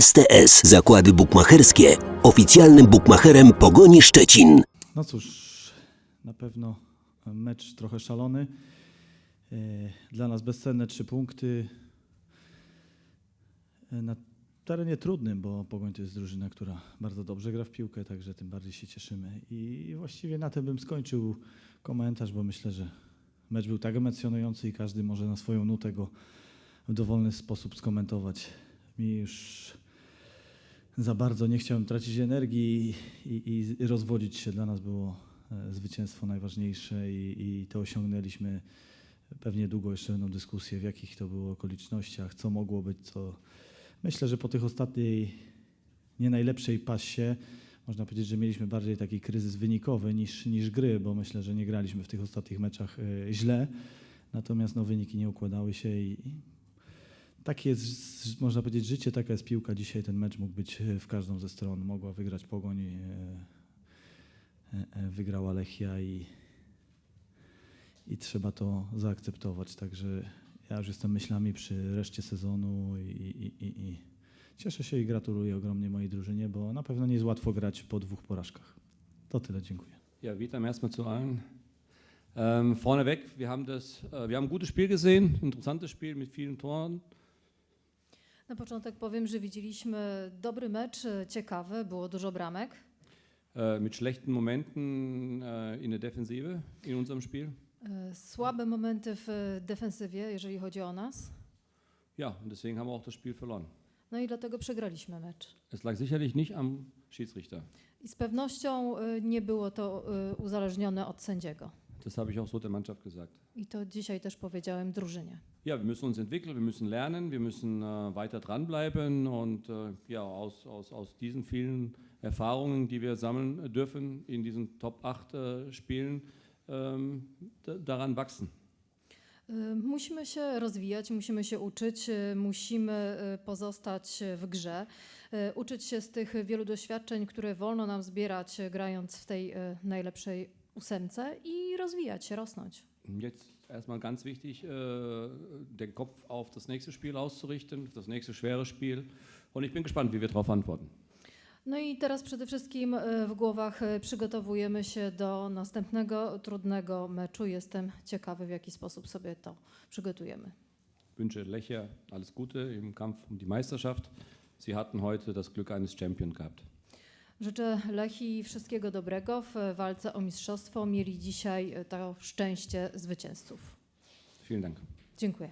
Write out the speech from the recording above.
STS Zakłady Bukmacherskie, oficjalnym bukmacherem Pogoni Szczecin. No cóż, na pewno mecz trochę szalony. E, Dla nas bezcenne trzy punkty. E, Na terenie trudnym, bo Pogoń to jest drużyna, która bardzo dobrze gra w piłkę, także tym bardziej się cieszymy. I właściwie na tym bym skończył komentarz, bo myślę, że mecz był tak emocjonujący i każdy może na swoją nutę go w dowolny sposób skomentować. Mi już za bardzo nie chciałem tracić energii i, i, rozwodzić się. Dla nas było e, zwycięstwo najważniejsze i, i to osiągnęliśmy. Pewnie długo jeszcze będą dyskusje, w jakich to było okolicznościach, co mogło być, co. Myślę, że po tych ostatniej nie najlepszej pasie można powiedzieć, że mieliśmy bardziej taki kryzys wynikowy niż, niż gry, bo myślę, że nie graliśmy w tych ostatnich meczach e, źle. Natomiast no, wyniki nie układały się i takie jest, można powiedzieć, życie, taka jest piłka. Dzisiaj ten mecz mógł być e, w każdą ze stron. Mogła wygrać Pogoń, e, e, wygrała Lechia i, i trzeba to zaakceptować. Także ja już jestem myślami przy reszcie sezonu i, i, i, i cieszę się i gratuluję ogromnie mojej drużynie, bo na pewno nie jest łatwo grać po dwóch porażkach. To tyle, dziękuję. Ja, witam erstmal zu allen. Ähm, vorneweg, wir haben, das, äh, wir haben ein gutes Spiel gesehen, interessantes Spiel mit vielen Toren. Na początek powiem, że widzieliśmy dobry mecz, e, ciekawy, było dużo bramek. Äh, mit schlechten Momenten äh, in der Defensive in unserem Spiel. E, Słabe momenty w e, defensywie, jeżeli chodzi o nas. Ja, und deswegen haben wir auch das Spiel verloren. No i dlatego przegraliśmy mecz. Es lag sicherlich nicht am Schiedsrichter. I z pewnością e, nie było to e, uzależnione od sędziego. Das habe ich auch so der Mannschaft gesagt. I to dzisiaj też powiedziałem drużynie. Ja, wir müssen uns entwickeln, wir müssen lernen, wir müssen äh, weiter dranbleiben und äh, ja, aus, aus, aus diesen vielen Erfahrungen, die wir sammeln dürfen in diesen Top 8 äh, Spielen, ähm, da- daran wachsen. E, Musimy się rozwijać, musimy się uczyć, e, musimy e, pozostać w grze, uczyć się z tych wielu doświadczeń, które wolno nam zbierać, grając w tej najlepszej ósemce i rozwijać się, rosnąć. Jetzt erstmal ganz wichtig, äh, den Kopf auf das nächste Spiel auszurichten, das nächste schwere Spiel. Und ich bin gespannt, wie wir darauf antworten. No i teraz przede wszystkim e, w głowach e, przygotowujemy się do następnego trudnego meczu. Jestem ciekawy, w jaki sposób sobie to przygotujemy. wünsche Lechia alles Gute im Kampf um die Meisterschaft. Sie hatten heute das Glück eines Champions gehabt. Życzę Lechii wszystkiego dobrego w walce o mistrzostwo. Mieli dzisiaj to szczęście zwycięzców. Vielen Dank. Dziękuję.